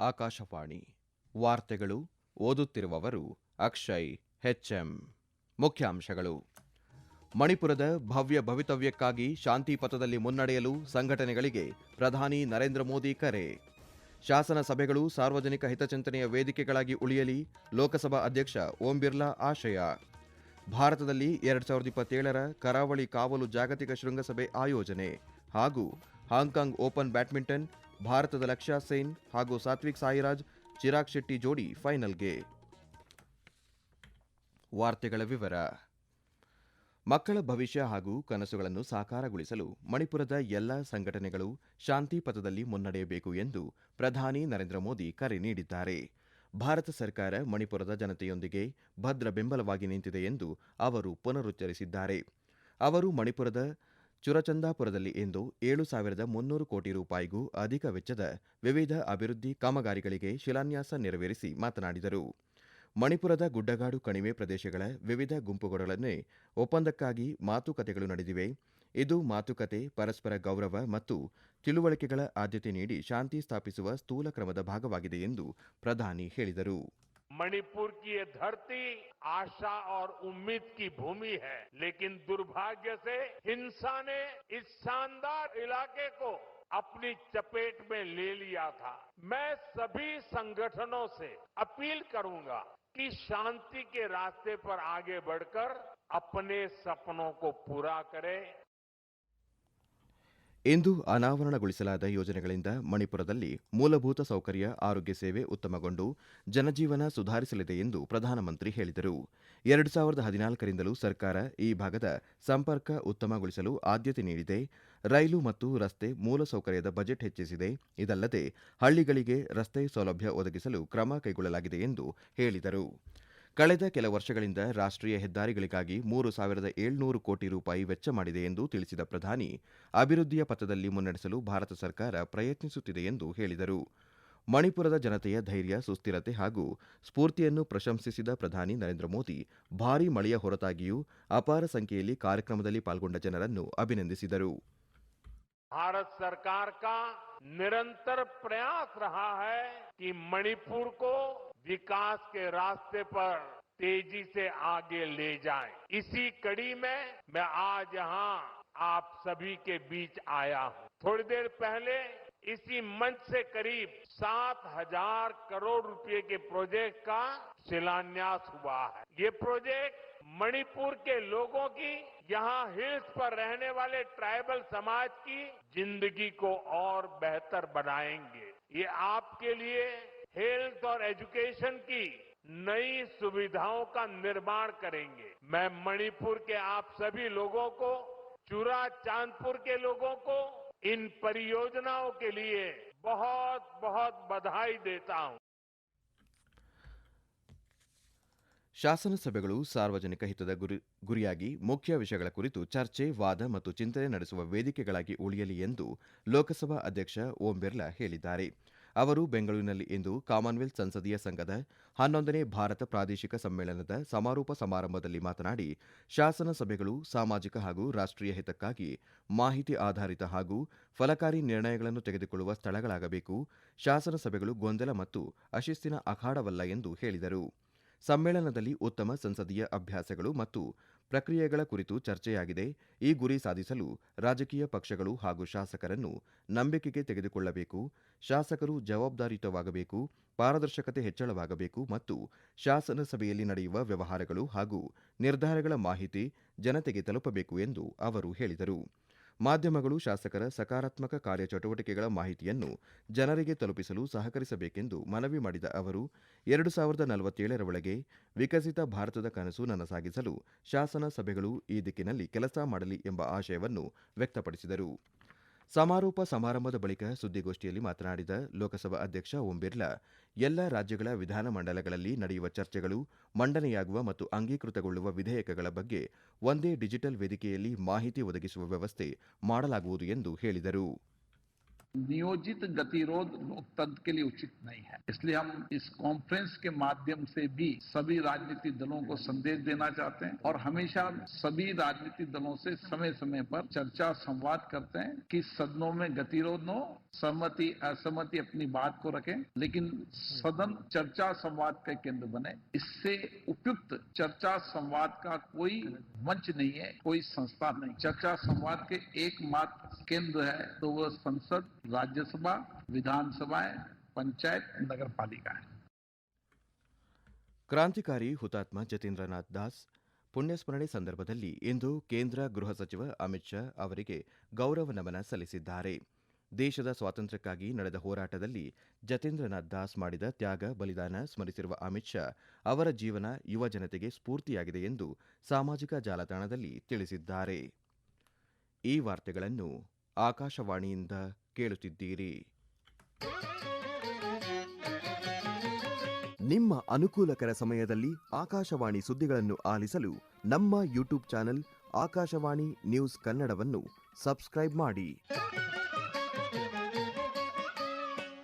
ಆಕಾಶವಾಣಿ ವಾರ್ತೆಗಳು ಓದುತ್ತಿರುವವರು ಅಕ್ಷಯ್ ಹೆಚ್ಎಂ ಮುಖ್ಯಾಂಶಗಳು. ಮಣಿಪುರದ ಭವ್ಯ ಭವಿತವ್ಯಕ್ಕಾಗಿ ಶಾಂತಿ ಪಥದಲ್ಲಿ ಮುನ್ನಡೆಯಲು ಸಂಘಟನೆಗಳಿಗೆ ಪ್ರಧಾನಿ ನರೇಂದ್ರ ಮೋದಿ ಕರೆ. ಶಾಸನ ಸಭೆಗಳು ಸಾರ್ವಜನಿಕ ಹಿತಚಿಂತನೆಯ ವೇದಿಕೆಗಳಾಗಿ ಉಳಿಯಲಿ ಲೋಕಸಭಾ ಅಧ್ಯಕ್ಷ ಓಂ ಬಿರ್ಲಾ ಆಶಯ. ಭಾರತದಲ್ಲಿ ಎರಡ್ ಸಾವಿರದ ಇಪ್ಪತ್ತೇಳರ ಕರಾವಳಿ ಕಾವಲು ಜಾಗತಿಕ ಶೃಂಗಸಭೆ ಆಯೋಜನೆ ಹಾಗೂ ಹಾಂಕಾಂಗ್ ಓಪನ್ ಬ್ಯಾಡ್ಮಿಂಟನ್ ಭಾರತದ ಲಕ್ಷ್ಯ ಸೇನ್ ಹಾಗೂ ಸಾತ್ವಿಕ್ ಸಾಯಿರಾಜ್, ಚಿರಾಗ್ ಶೆಟ್ಟಿ ಜೋಡಿ ಫೈನಲ್ಗೆ. ವಾರ್ತೆಗಳ ವಿವರ. ಮಕ್ಕಳ ಭವಿಷ್ಯ ಹಾಗೂ ಕನಸುಗಳನ್ನು ಸಾಕಾರಗೊಳಿಸಲು ಮಣಿಪುರದ ಎಲ್ಲ ಸಂಘಟನೆಗಳು ಶಾಂತಿ ಪಥದಲ್ಲಿ ಮುನ್ನಡೆಯಬೇಕು ಎಂದು ಪ್ರಧಾನಿ ನರೇಂದ್ರ ಮೋದಿ ಕರೆ ನೀಡಿದ್ದಾರೆ. ಭಾರತ ಸರ್ಕಾರ ಮಣಿಪುರದ ಜನತೆಯೊಂದಿಗೆ ಭದ್ರ ಬೆಂಬಲವಾಗಿ ನಿಂತಿದೆ ಎಂದು ಅವರು ಪುನರುಚ್ಚರಿಸಿದ್ದಾರೆ. ಅವರು ಮಣಿಪುರದ ಚುರಚಂದಾಪುರದಲ್ಲಿ ಇಂದು ಏಳು ಸಾವಿರದ ಮುನ್ನೂರು ಕೋಟಿ ರೂಪಾಯಿಗೂ ಅಧಿಕ ವೆಚ್ಚದ ವಿವಿಧ ಅಭಿವೃದ್ಧಿ ಕಾಮಗಾರಿಗಳಿಗೆ ಶಿಲಾನ್ಯಾಸ ನೆರವೇರಿಸಿ ಮಾತನಾಡಿದರು. ಮಣಿಪುರದ ಗುಡ್ಡಗಾಡು ಕಣಿವೆ ಪ್ರದೇಶಗಳ ವಿವಿಧ ಗುಂಪುಗಳೊಡನೆ ಒಪ್ಪಂದಕ್ಕಾಗಿ ಮಾತುಕತೆಗಳು ನಡೆದಿವೆ. ಇದು ಮಾತುಕತೆ, ಪರಸ್ಪರ ಗೌರವ ಮತ್ತು ತಿಳುವಳಿಕೆಗಳ ಆದ್ಯತೆ ನೀಡಿ ಶಾಂತಿ ಸ್ಥಾಪಿಸುವ ಸ್ಥೂಲ ಕ್ರಮದ ಭಾಗವಾಗಿದೆ ಎಂದು ಪ್ರಧಾನಿ ಹೇಳಿದರು. मणिपुर की ये धरती आशा और उम्मीद की भूमि है, लेकिन दुर्भाग्य से हिंसा ने इस शानदार इलाके को अपनी चपेट में ले लिया था। मैं सभी संगठनों से अपील करूँगा कि शांति के रास्ते पर आगे बढ़कर अपने सपनों को पूरा करें। ಇಂದು ಅನಾವರಣಗೊಳಿಸಲಾದ ಯೋಜನೆಗಳಿಂದ ಮಣಿಪುರದಲ್ಲಿ ಮೂಲಭೂತ ಸೌಕರ್ಯ, ಆರೋಗ್ಯ ಸೇವೆ ಉತ್ತಮಗೊಂಡು ಜನಜೀವನ ಸುಧಾರಿಸಲಿದೆ ಎಂದು ಪ್ರಧಾನಮಂತ್ರಿ ಹೇಳಿದರು. ಎರಡು ಸಾವಿರದ ಹದಿನಾಲ್ಕರಿಂದಲೂ ಸರ್ಕಾರ ಈ ಭಾಗದ ಸಂಪರ್ಕ ಉತ್ತಮಗೊಳಿಸಲು ಆದ್ಯತೆ ನೀಡಿದೆ. ರೈಲು ಮತ್ತು ರಸ್ತೆ ಮೂಲಸೌಕರ್ಯದ ಬಜೆಟ್ ಹೆಚ್ಚಿಸಿದೆ. ಇದಲ್ಲದೆ ಹಳ್ಳಿಗಳಿಗೆ ರಸ್ತೆ ಸೌಲಭ್ಯ ಒದಗಿಸಲು ಕ್ರಮ ಕೈಗೊಳ್ಳಲಾಗಿದೆ ಎಂದು ಹೇಳಿದರು. ಕಳೆದ ಕೆಲ ವರ್ಷಗಳಿಂದ ರಾಷ್ಟ್ರೀಯ ಹೆದ್ದಾರಿಗಳಿಗಾಗಿ ಮೂರು ಸಾವಿರದ ಏಳ್ನೂರು ಕೋಟಿ ರೂಪಾಯಿ ವೆಚ್ಚ ಮಾಡಿದೆ ಎಂದು ತಿಳಿಸಿದ ಪ್ರಧಾನಿ ಅಭಿವೃದ್ಧಿಯ ಪಥದಲ್ಲಿ ಮುನ್ನಡೆಸಲು ಭಾರತ ಸರ್ಕಾರ ಪ್ರಯತ್ನಿಸುತ್ತಿದೆ ಎಂದು ಹೇಳಿದರು ಮಣಿಪುರದ ಜನತೆಯ ಧೈರ್ಯ ಸುಸ್ಥಿರತೆ ಹಾಗೂ ಸ್ಫೂರ್ತಿಯನ್ನು ಪ್ರಶಂಸಿಸಿದ ಪ್ರಧಾನಿ ನರೇಂದ್ರ ಮೋದಿ ಭಾರೀ ಮಳೆಯ ಹೊರತಾಗಿಯೂ ಅಪಾರ ಸಂಖ್ಯೆಯಲ್ಲಿ ಕಾರ್ಯಕ್ರಮದಲ್ಲಿ ಪಾಲ್ಗೊಂಡ ಜನರನ್ನು ಅಭಿನಂದಿಸಿದರು भारत सरकार का निरंतर प्रयास रहा है कि मणिपुर को विकास के रास्ते पर तेज़ी से आगे ले जाए। इसी कड़ी में मैं आज यहाँ आप सभी के बीच आया हूँ। थोड़ी देर पहले इसी मंच से करीब सात हज़ार करोड़ रुपए के प्रोजेक्ट का शिलान्यास हुआ है। ये प्रोजेक्ट मणिपुर के लोगों की, यहाँ हिल्स पर रहने वाले ट्राइबल समाज की ज़िंदगी को और बेहतर बनाएँगे। ये आपके लिए हेल्थ और एजुकेशन की नई सुविधाओं का निर्माण करेंगे मैं मणिपुर के आप सभी लोगों को चूरा चांदपुर के लोगों को इन परियोजनाओं के लिए बहुत बहुत बधाई देता हूं ಶಾಸನ ಸಭೆಗಳು ಸಾರ್ವಜನಿಕ ಹಿತದ ಗುರಿ ಗುರಿಯಾಗಿ ಮುಖ್ಯ ವಿಷಯಗಳ ಕುರಿತು ಚರ್ಚೆ ವಾದ ಮತ್ತು ಚಿಂತನೆ ನಡೆಸುವ ವೇದಿಕೆಗಳಾಗಿ ಉಳಿಯಲಿ ಎಂದು ಲೋಕಸಭಾ ಅಧ್ಯಕ್ಷ ಓಂ ಬಿರ್ಲಾ ಹೇಳಿದ್ದಾರೆ ಅವರು ಬೆಂಗಳೂರಿನಲ್ಲಿ ಇಂದು ಕಾಮನ್ವೆಲ್ತ್ ಸಂಸದೀಯ ಸಂಘದ ಹನ್ನೊಂದನೇ ಭಾರತ ಪ್ರಾದೇಶಿಕ ಸಮ್ಮೇಳನದ ಸಮಾರೋಪ ಸಮಾರಂಭದಲ್ಲಿ ಮಾತನಾಡಿ, ಶಾಸನ ಸಭೆಗಳು ಸಾಮಾಜಿಕ ಹಾಗೂ ರಾಷ್ಟ್ರೀಯ ಹಿತಕ್ಕಾಗಿ ಮಾಹಿತಿ ಆಧಾರಿತ ಹಾಗೂ ಫಲಕಾರಿ ನಿರ್ಣಯಗಳನ್ನು ತೆಗೆದುಕೊಳ್ಳುವ ಸ್ಥಳಗಳಾಗಬೇಕು, ಶಾಸನ ಸಭೆಗಳು ಗೊಂದಲ ಮತ್ತು ಅಶಿಸ್ತಿನ ಅಖಾಡವಲ್ಲ ಎಂದು ಹೇಳಿದರು. ಸಮ್ಮೇಳನದಲ್ಲಿ ಉತ್ತಮ ಸಂಸದೀಯ ಅಭ್ಯಾಸಗಳು ಮತ್ತು ಪ್ರಕ್ರಿಯೆಗಳ ಕುರಿತು ಚರ್ಚೆಯಾಗಿದೆ. ಈ ಗುರಿ ಸಾಧಿಸಲು ರಾಜಕೀಯ ಪಕ್ಷಗಳು ಹಾಗೂ ಶಾಸಕರನ್ನು ನಂಬಿಕೆಗೆ ತೆಗೆದುಕೊಳ್ಳಬೇಕು. ಶಾಸಕರು ಜವಾಬ್ದಾರಿಯುತವಾಗಬೇಕು, ಪಾರದರ್ಶಕತೆ ಹೆಚ್ಚಳವಾಗಬೇಕು ಮತ್ತು ಶಾಸನ ಸಭೆಯಲ್ಲಿ ನಡೆಯುವ ವ್ಯವಹಾರಗಳು ಹಾಗೂ ನಿರ್ಧಾರಗಳ ಮಾಹಿತಿ ಜನತೆಗೆ ತಲುಪಬೇಕು ಎಂದು ಅವರು ಹೇಳಿದರು. ಮಾಧ್ಯಮಗಳು, ಶಾಸಕರ ಸಕಾರಾತ್ಮಕ ಕಾರ್ಯಚಟುವಟಿಕೆಗಳ ಮಾಹಿತಿಯನ್ನು ಜನರಿಗೆ ತಲುಪಿಸಲು ಸಹಕರಿಸಬೇಕೆಂದು ಮನವಿ ಮಾಡಿದ ಅವರು, ಎರಡು ಸಾವಿರದ ನಲವತ್ತೇಳರ ಒಳಗೆ ವಿಕಸಿತ ಭಾರತದ ಕನಸು ನನಸಾಗಿಸಲು ಶಾಸನ ಸಭೆಗಳು ಈ ದಿಕ್ಕಿನಲ್ಲಿ ಕೆಲಸ ಮಾಡಲಿ ಎಂಬ ಆಶಯವನ್ನು ವ್ಯಕ್ತಪಡಿಸಿದರು. ಸಮಾರೋಪ ಸಮಾರಂಭದ ಬಳಿಕ ಸುದ್ದಿಗೋಷ್ಠಿಯಲ್ಲಿ ಮಾತನಾಡಿದ ಲೋಕಸಭಾ ಅಧ್ಯಕ್ಷ ಓಂ ಬಿರ್ಲಾ, ಎಲ್ಲ ರಾಜ್ಯಗಳ ವಿಧಾನಮಂಡಲಗಳಲ್ಲಿ ನಡೆಯುವ ಚರ್ಚೆಗಳು ಮಂಡನೆಯಾಗುವ ಮತ್ತು ಅಂಗೀಕೃತಗೊಳ್ಳುವ ವಿಧೇಯಕಗಳ ಬಗ್ಗೆ ಒಂದೇ ಡಿಜಿಟಲ್ ವೇದಿಕೆಯಲ್ಲಿ ಮಾಹಿತಿ ಒದಗಿಸುವ ವ್ಯವಸ್ಥೆ ಮಾಡಲಾಗುವುದು ಎಂದು ಹೇಳಿದರು. नियोजित गतिरोध लोकतंत्र के लिए उचित नहीं है। इसलिए हम इस कॉन्फ्रेंस के माध्यम से भी सभी राजनीतिक दलों को संदेश देना चाहते हैं और हमेशा सभी राजनीतिक दलों से समय समय पर चर्चा संवाद करते हैं कि सदनों में गतिरोध न हो सहमति असहमति अपनी बात को रखें लेकिन सदन चर्चा संवाद का केंद्र बने इससे उपयुक्त चर्चा संवाद का कोई मंच नहीं है कोई संस्था नहीं चर्चा संवाद के एकमात्र केंद्र है तो वह संसद राज्यसभा विधानसभाएं पंचायत नगर पालिका है ಕ್ರಾಂತಿಕಾರಿ ಹುತಾತ್ಮ ಜತೀಂದ್ರನಾಥ್ ದಾಸ್ ಪುಣ್ಯಸ್ಮರಣೆ ಸಂದರ್ಭದಲ್ಲಿ ಇಂದು ಕೇಂದ್ರ ಗೃಹ ಸಚಿವ ಅಮಿತ್ ಶಾ ಅವರಿಗೆ ಗೌರವ ನಮನ ಸಲ್ಲಿಸಿದ್ದಾರೆ ದೇಶದ ಸ್ವಾತಂತ್ರ್ಯಕ್ಕಾಗಿ ನಡೆದ ಹೋರಾಟದಲ್ಲಿ ಜತೇಂದ್ರನಾಥ್ ದಾಸ್ ಮಾಡಿದ ತ್ಯಾಗ, ಬಲಿದಾನ ಸ್ಮರಿಸಿರುವ ಅಮಿತ್ ಶಾ ಅವರ ಜೀವನ ಯುವ ಜನತೆಗೆ ಸ್ಫೂರ್ತಿಯಾಗಿದೆ ಎಂದು ಸಾಮಾಜಿಕ ಜಾಲತಾಣದಲ್ಲಿ ತಿಳಿಸಿದ್ದಾರೆ. ಈ ವಾರ್ತೆಗಳನ್ನು ಆಕಾಶವಾಣಿಯಿಂದ ಕೇಳುತ್ತಿದ್ದೀರಿ. ನಿಮ್ಮ ಅನುಕೂಲಕರ ಸಮಯದಲ್ಲಿ ಆಕಾಶವಾಣಿ ಸುದ್ದಿಗಳನ್ನು ಆಲಿಸಲು ನಮ್ಮ ಯೂಟ್ಯೂಬ್ ಚಾನೆಲ್ ಆಕಾಶವಾಣಿ ನ್ಯೂಸ್ ಕನ್ನಡವನ್ನು ಸಬ್ಸ್ಕ್ರೈಬ್ ಮಾಡಿ.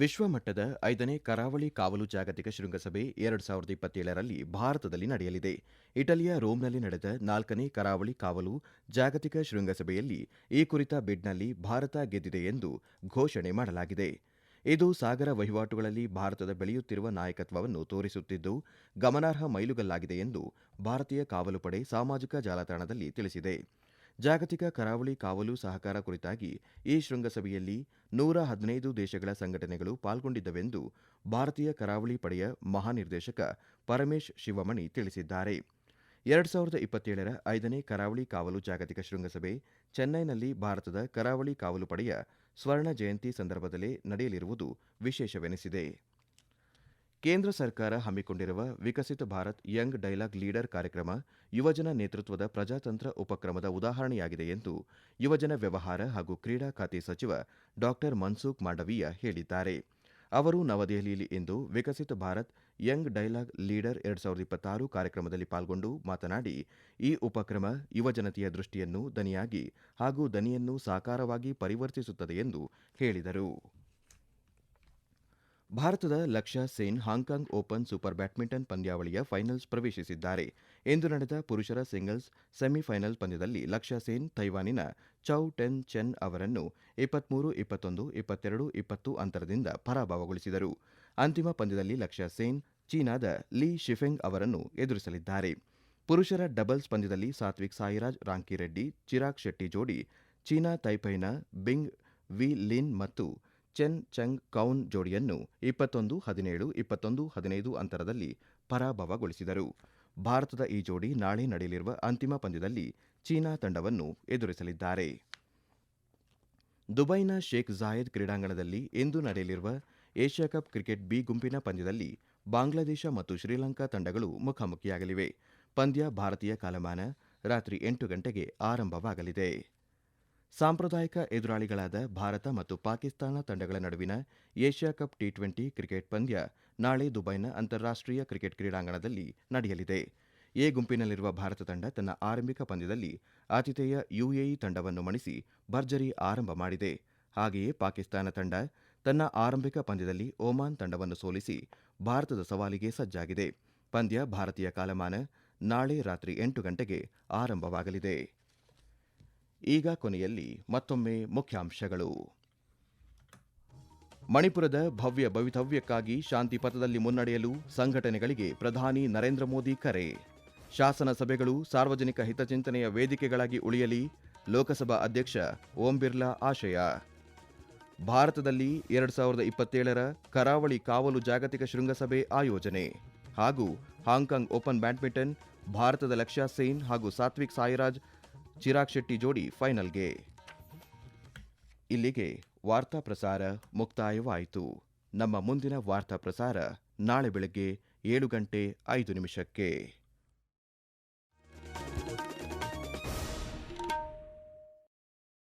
ವಿಶ್ವಮಟ್ಟದ ಐದನೇ ಕರಾವಳಿ ಕಾವಲು ಜಾಗತಿಕ ಶೃಂಗಸಭೆ ಎರಡು ಸಾವಿರದ ಇಪ್ಪತ್ತೇಳರಲ್ಲಿ ಭಾರತದಲ್ಲಿ ನಡೆಯಲಿದೆ. ಇಟಲಿಯ ರೋಮ್ನಲ್ಲಿ ನಡೆದ ನಾಲ್ಕನೇ ಕರಾವಳಿ ಕಾವಲು ಜಾಗತಿಕ ಶೃಂಗಸಭೆಯಲ್ಲಿ ಈ ಕುರಿತ ಬಿಡ್ನಲ್ಲಿ ಭಾರತ ಗೆದ್ದಿದೆ ಎಂದು ಘೋಷಣೆ ಮಾಡಲಾಗಿದೆ. ಇದು ಸಾಗರ ವಹಿವಾಟುಗಳಲ್ಲಿ ಭಾರತದ ಬೆಳೆಯುತ್ತಿರುವ ನಾಯಕತ್ವವನ್ನು ತೋರಿಸುತ್ತಿದ್ದು, ಗಮನಾರ್ಹ ಮೈಲುಗಲ್ಲಾಗಿದೆ ಎಂದು ಭಾರತೀಯ ಕಾವಲು ಪಡೆ ಸಾಮಾಜಿಕ ಜಾಲತಾಣದಲ್ಲಿ ತಿಳಿಸಿದೆ. ಜಾಗತಿಕ ಕರಾವಳಿ ಕಾವಲು ಸಹಕಾರ ಕುರಿತಾಗಿ ಈ ಶೃಂಗಸಭೆಯಲ್ಲಿ ನೂರ ಹದಿನೈದು ದೇಶಗಳ ಸಂಘಟನೆಗಳು ಪಾಲ್ಗೊಂಡಿದ್ದವೆಂದು ಭಾರತೀಯ ಕರಾವಳಿ ಪಡೆಯ ಮಹಾನಿರ್ದೇಶಕ ಪರಮೇಶ್ ಶಿವಮಣಿ ತಿಳಿಸಿದ್ದಾರೆ. ಎರಡು ಸಾವಿರದ ಇಪ್ಪತ್ತೇಳರ ಐದನೇ ಕರಾವಳಿ ಕಾವಲು ಜಾಗತಿಕ ಶೃಂಗಸಭೆ ಚೆನ್ನೈನಲ್ಲಿ ಭಾರತದ ಕರಾವಳಿ ಕಾವಲು ಪಡೆಯ ಸ್ವರ್ಣ ಜಯಂತಿ ಸಂದರ್ಭದಲ್ಲೇ ನಡೆಯಲಿರುವುದು ವಿಶೇಷವೆನಿಸಿದೆ. ಕೇಂದ್ರ ಸರ್ಕಾರ ಹಮ್ಮಿಕೊಂಡಿರುವ Viksit Bharat young dialogue leader ಕಾರ್ಯಕ್ರಮ ಯುವಜನ ನೇತೃತ್ವದ ಪ್ರಜಾತಂತ್ರ ಉಪಕ್ರಮದ ಉದಾಹರಣೆಯಾಗಿದೆ ಎಂದು ಯುವಜನ ವ್ಯವಹಾರ ಹಾಗೂ ಕ್ರೀಡಾ ಖಾತೆ ಸಚಿವ ಡಾ ಮನ್ಸುಖ್ ಮಾಂಡವೀಯ ಹೇಳಿದ್ದಾರೆ. ಅವರು ನವದೆಹಲಿಯಲ್ಲಿ ಇಂದು Viksit Bharat young dialogue leader ಎರಡ್ ಸಾವಿರದ ಇಪ್ಪತ್ತಾರು ಕಾರ್ಯಕ್ರಮದಲ್ಲಿ ಪಾಲ್ಗೊಂಡು ಮಾತನಾಡಿ, ಈ ಉಪಕ್ರಮ ಯುವಜನತೆಯ ದೃಷ್ಟಿಯನ್ನು ದನಿಯಾಗಿ ಹಾಗೂ ದನಿಯನ್ನು ಸಾಕಾರವಾಗಿ ಪರಿವರ್ತಿಸುತ್ತದೆ ಎಂದು ಹೇಳಿದರು. ಭಾರತದ Lakshya Sen Hong Kong open super badminton ಪಂದ್ಯಾವಳಿಯ ಫೈನಲ್ಸ್ ಪ್ರವೇಶಿಸಿದ್ದಾರೆ. ಎಂದು ನಡೆದ ಪುರುಷರ ಸಿಂಗಲ್ಸ್ ಸೆಮಿಫೈನಲ್ ಪಂದ್ಯದಲ್ಲಿ ಲಕ್ಷ್ಯ ಸೇನ್ ತೈವಾನಿನ ಚೌ ಟೆನ್ ಚೆನ್ ಅವರನ್ನು ಇಪ್ಪತ್ಮೂರು, ಇಪ್ಪತ್ತೊಂದು, ಇಪ್ಪತ್ತೆರಡು, ಇಪ್ಪತ್ತು ಅಂತರದಿಂದ ಪರಾಭವಗೊಳಿಸಿದರು. ಅಂತಿಮ ಪಂದ್ಯದಲ್ಲಿ ಲಕ್ಷ್ಯ ಸೇನ್ ಚೀನಾದ ಲೀ ಶಿಫೆಂಗ್ ಅವರನ್ನು ಎದುರಿಸಲಿದ್ದಾರೆ. ಪುರುಷರ ಡಬಲ್ಸ್ ಪಂದ್ಯದಲ್ಲಿ ಸಾತ್ವಿಕ್ ಸಾಯಿರಾಜ್ ರಾಂಕಿರೆಡ್ಡಿ ಚಿರಾಗ್ ಶೆಟ್ಟಿ ಜೋಡಿ ಚೀನಾ ತೈಪೈನ ಬಿಂಗ್ ವಿ ಲಿನ್ ಮತ್ತು ಚೆನ್ ಚಂಗ್ ಕೌನ್ ಜೋಡಿಯನ್ನು ಇಪ್ಪತ್ತೊಂದು, ಹದಿನೇಳು, ಇಪ್ಪತ್ತೊಂದು, ಹದಿನೈದು ಅಂತರದಲ್ಲಿ ಪರಾಭವಗೊಳಿಸಿದರು. ಭಾರತದ ಈ ಜೋಡಿ ನಾಳೆ ನಡೆಯಲಿರುವ ಅಂತಿಮ ಪಂದ್ಯದಲ್ಲಿ ಚೀನಾ ತಂಡವನ್ನು ಎದುರಿಸಲಿದ್ದಾರೆ. ದುಬೈನ ಶೇಖ್ ಜಾಯದ್ ಕ್ರೀಡಾಂಗಣದಲ್ಲಿ ಇಂದು ನಡೆಯಲಿರುವ ಏಷ್ಯಾ ಕಪ್ ಕ್ರಿಕೆಟ್ ಬಿ ಗುಂಪಿನ ಪಂದ್ಯದಲ್ಲಿ ಬಾಂಗ್ಲಾದೇಶ ಮತ್ತು ಶ್ರೀಲಂಕಾ ತಂಡಗಳು ಮುಖಾಮುಖಿಯಾಗಲಿವೆ. ಪಂದ್ಯ ಭಾರತೀಯ ಕಾಲಮಾನ ರಾತ್ರಿ ಎಂಟು ಗಂಟೆಗೆ ಆರಂಭವಾಗಲಿದೆ. ಸಾಂಪ್ರದಾಯಿಕ ಎದುರಾಳಿಗಳಾದ ಭಾರತ ಮತ್ತು ಪಾಕಿಸ್ತಾನ ತಂಡಗಳ ನಡುವಿನ Asia cup T twenty cricket ಪಂದ್ಯ ನಾಳೆ ದುಬೈನ ಅಂತಾರಾಷ್ಟೀಯ ಕ್ರಿಕೆಟ್ ಕ್ರೀಡಾಂಗಣದಲ್ಲಿ ನಡೆಯಲಿದೆ. ಎ ಗುಂಪಿನಲ್ಲಿರುವ ಭಾರತ ತಂಡ ತನ್ನ ಆರಂಭಿಕ ಪಂದ್ಯದಲ್ಲಿ ಆತಿಥೇಯ ಯುಎಇ ತಂಡವನ್ನು ಮಣಿಸಿ ಭರ್ಜರಿ ಆರಂಭ ಮಾಡಿದೆ. ಹಾಗೆಯೇ ಪಾಕಿಸ್ತಾನ ತಂಡ ತನ್ನ ಆರಂಭಿಕ ಪಂದ್ಯದಲ್ಲಿ ಒಮಾನ್ ತಂಡವನ್ನು ಸೋಲಿಸಿ ಭಾರತದ ಸವಾಲಿಗೆ ಸಜ್ಜಾಗಿದೆ. ಪಂದ್ಯ ಭಾರತೀಯ ಕಾಲಮಾನ ನಾಳೆ ರಾತ್ರಿ ಎಂಟು ಗಂಟೆಗೆ ಆರಂಭವಾಗಲಿದೆ. ಈಗ ಕೊನೆಯಲ್ಲಿ ಮತ್ತೊಮ್ಮೆ ಮುಖ್ಯಾಂಶಗಳು. ಮಣಿಪುರದ ಭವ್ಯ ಭವಿತವ್ಯಕ್ಕಾಗಿ ಶಾಂತಿ ಪಥದಲ್ಲಿ ಮುನ್ನಡೆಯಲು ಸಂಘಟನೆಗಳಿಗೆ ಪ್ರಧಾನಿ ನರೇಂದ್ರ ಮೋದಿ ಕರೆ. ಶಾಸನ ಸಭೆಗಳು ಸಾರ್ವಜನಿಕ ಹಿತಚಿಂತನೆಯ ವೇದಿಕೆಗಳಾಗಿ ಉಳಿಯಲಿ, ಲೋಕಸಭಾ ಅಧ್ಯಕ್ಷ ಓಂ ಬಿರ್ಲಾ ಆಶಯ. ಭಾರತದಲ್ಲಿ ಎರಡು ಸಾವಿರದ ಇಪ್ಪತ್ತೇಳರ ಕರಾವಳಿ ಕಾವಲು ಜಾಗತಿಕ ಶೃಂಗಸಭೆ ಆಯೋಜನೆ. ಹಾಗೂ ಹಾಂಕಾಂಗ್ ಓಪನ್ ಬ್ಯಾಡ್ಮಿಂಟನ್, ಭಾರತದ ಲಕ್ಷ್ಯ ಸೇನ್ ಹಾಗೂ ಸಾತ್ವಿಕ್ ಸಾಯಿರಾಜ್ ಚಿರಾಗ್ ಶೆಟ್ಟಿ ಜೋಡಿ ಫೈನಲ್ಗೆ. ಇಲ್ಲಿಗೆ ವಾರ್ತಾ ಪ್ರಸಾರ ಮುಕ್ತಾಯವಾಯಿತು. ನಮ್ಮ ಮುಂದಿನ ವಾರ್ತಾ ಪ್ರಸಾರ ನಾಳೆ ಬೆಳಗ್ಗೆ ಏಳು ಗಂಟೆ ಐದು ನಿಮಿಷಕ್ಕೆ.